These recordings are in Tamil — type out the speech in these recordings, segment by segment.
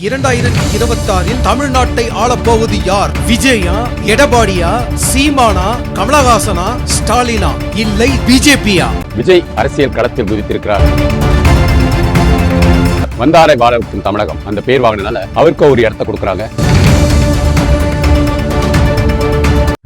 இரண்டாயிரத்தி இருபத்தாறில் தமிழ்நாட்டை ஆளப்போவது யார்? விஜயா எடப்பாடியா சீமானா கமலஹாசனா ஸ்டாலினா? இல்லை பிஜேபியா? விஜய் அரசியல் களத்தில் குதித்திருக்கிறார். வந்தாரை வாழ வைக்கும் தமிழகம். அந்த பேர் வாங்கினதால அவருக்கு ஒரு இடத்த கொடுக்குறாங்க.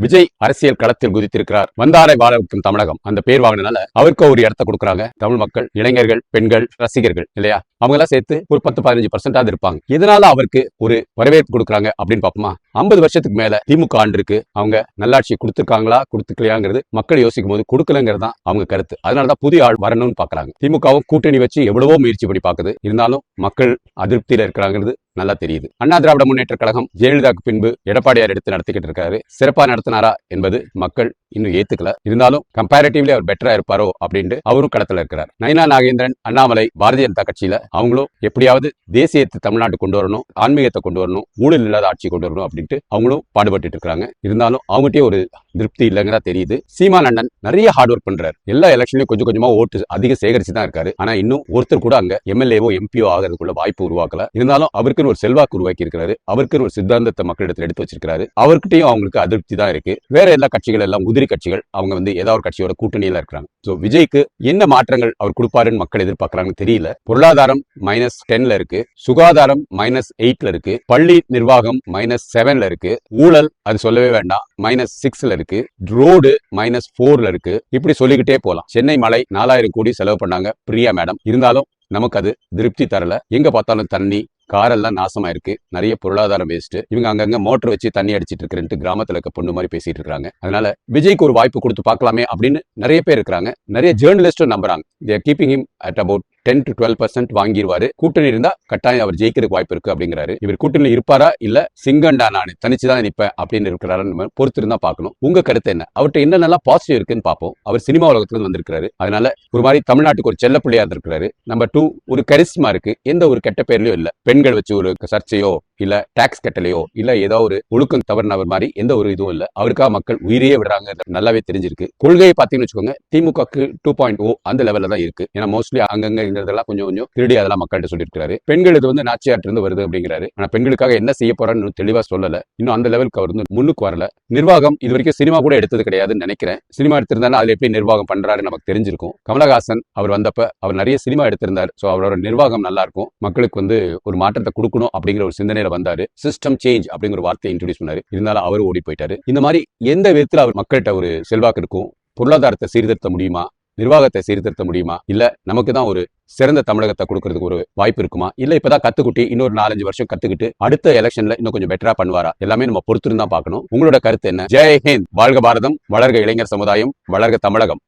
விஜய் அரசியல் களத்தில் குதித்திருக்கிறார். வந்தாரை வாழ வைக்கும் தமிழகம். அந்த பேர் வாங்கினால அவருக்கு ஒரு இடத்த கொடுக்குறாங்க. தமிழ் மக்கள் இளைஞர்கள் பெண்கள் ரசிகர்கள் இல்லையா? அவங்க எல்லாம் சேர்த்து ஒரு பத்து பதினஞ்சு பர்சன்டாவது இருப்பாங்க. இதனால அவருக்கு ஒரு வரவேற்பு கொடுக்குறாங்க அப்படின்னு பார்ப்போமா? ஐம்பது வருஷத்துக்கு மேல திமுக ஆண்டிருக்கு அவங்க நல்லாட்சி கொடுத்துருக்காங்களா கொடுத்துக்கலையாங்கிறது மக்கள் யோசிக்கும் போது கொடுக்கலங்கிறது தான் அவங்க கருத்து. அதனாலதான் புதிய ஆள் வரணும்னு பாக்குறாங்க திமுகவும் கூட்டணி வச்சு எவ்வளவோ முயற்சி பண்ணி பாக்குது இருந்தாலும் மக்கள் அதிருப்தியில இருக்கிறாங்கிறது நல்லா தெரியுது. அண்ணா திராவிட முன்னேற்ற கழகம் ஜெயலலிதாக்கு பின்பு எடப்பாடியார் எடுத்து நடத்திக்கிட்டு இருக்காரு. சிறப்பா நடத்தினாரா என்பது மக்கள் இன்னும் ஏத்துக்கல. இருந்தாலும் கம்பேரிட்டிவ்லி அவர் பெட்டரா இருப்பாரோ அப்படின்ட்டு அவரும் களத்துல இருக்கிறார். நயனா நாகேந்திரன் அண்ணாமலை பாரதிய ஜனதா கட்சியில அவங்களும் எப்படியாவது தேசியத்தை தமிழ்நாட்டு கொண்டு வரணும் ஆன்மீகத்தை கொண்டு வரணும் ஊழல் இல்லாத ஆட்சி கொண்டு வரணும் அப்படின்ட்டு அவங்களும் பாடுபட்டு இருக்காங்க இருந்தாலும் அவங்ககிட்டயே ஒரு திருப்தி இல்லைங்கிறதா தெரியுது. சீமான் அண்ணன் நிறைய ஹார்ட் ஒர்க் பண்றாரு. எல்லா எலெக்ஷன்லயும் கொஞ்சம் கொஞ்சமா ஓட்டு அதிக சேகரிச்சு தான் இருக்காரு. ஆனா இன்னும் ஒருத்தர் கூட அங்க எம்எல்ஏவோ எம்பிஓ ஆகிறதுக்குள்ள வாய்ப்பு உருவாக்கல. இருந்தாலும் அவருக்குன்னு ஒரு செல்வாக்கு உருவாக்கி இருக்கிறாரு. அவருக்குன்னு ஒரு சித்தாந்தத்தை மக்களிடத்தில் எடுத்து வச்சிருக்காரு அவர்கிட்டயும் அவங்களுக்கு அதிருப்தி தான் இருக்கு. வேற எல்லா கட்சிகள் எல்லாம் உதிரி கட்சிகள் அவங்க வந்து ஏதாவது ஒரு கட்சியோட கூட்டணியில இருக்கிறாங்க. சோ விஜய்க்கு என்ன மாற்றங்கள் அவர் கொடுப்பாருன்னு மக்கள் எதிர்பார்க்கறாங்கன்னு தெரியல. பொருளாதாரம் மைனஸ் டென்ல இருக்கு. சுகாதாரம் மைனஸ் எயிட்ல இருக்கு. பள்ளி நிர்வாகம் மைனஸ் செவன்ல இருக்கு. ஊழல் அது சொல்லவே வேண்டாம் மைனஸ் சிக்ஸ்ல இருக்கு. ரோடு மைனஸ் ஃபோர்ல இருக்கு. இப்படி சொல்லிக்கிட்டே போலாம். சென்னை மலை நாலாயிரம் கோடி செலவு பண்ணாங்க. பிரியா மேடம் இருந்தாலும் நமக்கு அது திருப்தி தரல. எங்க பார்த்தாலும் தண்ணி காரெல்லாம் நாசமா இருக்கு நிறைய பொருளாதாரம் வேஸ்ட் இவங்க அங்கங்க மோட்டர் வச்சு தண்ணி அடிச்சிட்டு இருக்கிறேன்ட்டு கிராமத்துல இருக்க பொண்ணு மாதிரி பேசிட்டு இருக்காங்க அதனால விஜய்க்கு ஒரு வாய்ப்பு கொடுத்து பார்க்கலாமே அப்படின்னு நிறைய பேர் இருக்கிறாங்க. நிறைய ஜேர்னலிஸ்டும் நம்புறாங்க. They're keeping him at about ten to twelve percent வாங்கிடுவாரு கூட்டணி இருந்தா கட்டாயம் அவர் ஜெயிக்கிறதுக்கு வாய்ப்பு இருக்கு அப்படிங்கிறாரு. இவர் கூட்டணியில் இருப்பாரா? இல்ல சிங்கண்டா நான் தனிச்சுதான் நிற்பேன் அப்படின்னு இருக்கிறாரு நம்ம பொறுத்து பார்க்கணும். உங்க கருத்து என்ன? அவர்கிட்ட என்னென்னலாம் பாசிட்டிவ் இருக்குன்னு பார்ப்போம். அவர் சினிமா உலகத்துல வந்திருக்கிறாரு. வந்திருக்காரு அதனால ஒரு மாதிரி தமிழ்நாட்டுக்கு ஒரு செல்ல பிள்ளையா இருந்திருக்கிறாரு. நம்பர் டூ ஒரு கரிஸ்மா இருக்கு. எந்த ஒரு கெட்ட பேர்லயும் இல்ல. பெண்கள் வச்சு ஒரு சர்ச்சையோ இல்ல டாக்ஸ் கட்டலையோ இல்ல ஏதோ ஒரு ஒழுக்கம் தவறினவர் மாதிரி எந்த ஒரு இதுவும் இல்ல. அவருக்காக மக்கள் உயிரையே விடுறாங்க. நல்லாவே தெரிஞ்சிருக்கு. கொள்கையை பார்த்தீங்கன்னு வச்சுக்கோங்க திமுக டூ பாயிண்ட் ஓ அந்த லெவல்ல தான் இருக்கு. ஏன்னா மோஸ்ட்லி அங்கங்கிறதெல்லாம் கொஞ்சம் கொஞ்சம் திருடி அதெல்லாம் மக்கள்கிட்ட சொல்லியிருக்காரு பெண்கள் இது வந்து நாச்சியாட்டு இருந்து வருது அப்படிங்கிறாரு. ஆனா பெண்களுக்காக என்ன செய்ய போறான்னு தெளிவா சொல்லல. இன்னும் அந்த லெவலுக்கு அவர் வந்து முன்னுக்கு வரல. நிர்வாகம் இது வரைக்கும் சினிமா கூட எடுத்தது கிடையாதுன்னு நினைக்கிறேன். சினிமா எடுத்திருந்தாலும் அதுல எப்படி நிர்வாகம் பண்றாரு நமக்கு தெரிஞ்சிருக்கும். கமலஹாசன் அவர் வந்தப்ப அவர் நிறைய சினிமா எடுத்திருந்தார். சோ அவரோட நிர்வாகம் நல்லா இருக்கும். மக்களுக்கு வந்து ஒரு மாற்றத்தை கொடுக்கணும் அப்படிங்கிற ஒரு சிந்தனையில வந்தாரு. சிஸ்டம் சேஞ்ச் அப்படிங்கிற வார்த்தையை இன்ட்ரடியூஸ் பண்ணாரு. இருந்தாலும் அவரு ஓடி போயிட்டாரு. இந்த மாதிரி எந்த விதத்தில் அவர் மக்கள்கிட்ட ஒரு செல்வாக்கு இருக்கும்? பொருளாதாரத்தை சீர்திருத்த முடியுமா? நிர்வாகத்தை சீர்திருத்த முடியுமா? இல்ல நமக்கு தான் ஒரு சிறந்த தமிழகத்தை கொடுக்கறதுக்கு ஒரு வாய்ப்பு இருக்குமா? இல்ல இப்பதான் கத்துக்குட்டி இன்னொரு நாலஞ்சு வருஷம் கத்துக்கிட்டு அடுத்த எலெக்ஷன்ல இன்னும் கொஞ்சம் பெட்டரா பண்ணுவாரா? எல்லாமே நம்ம பொறுத்திருந்தா பார்க்கணும். உங்களோட கருத்து என்ன? ஜெய் ஹிந்த். வாழ்க பாரதம். வளர்க இளைஞர் சமுதாயம். வளர்க தமிழகம்.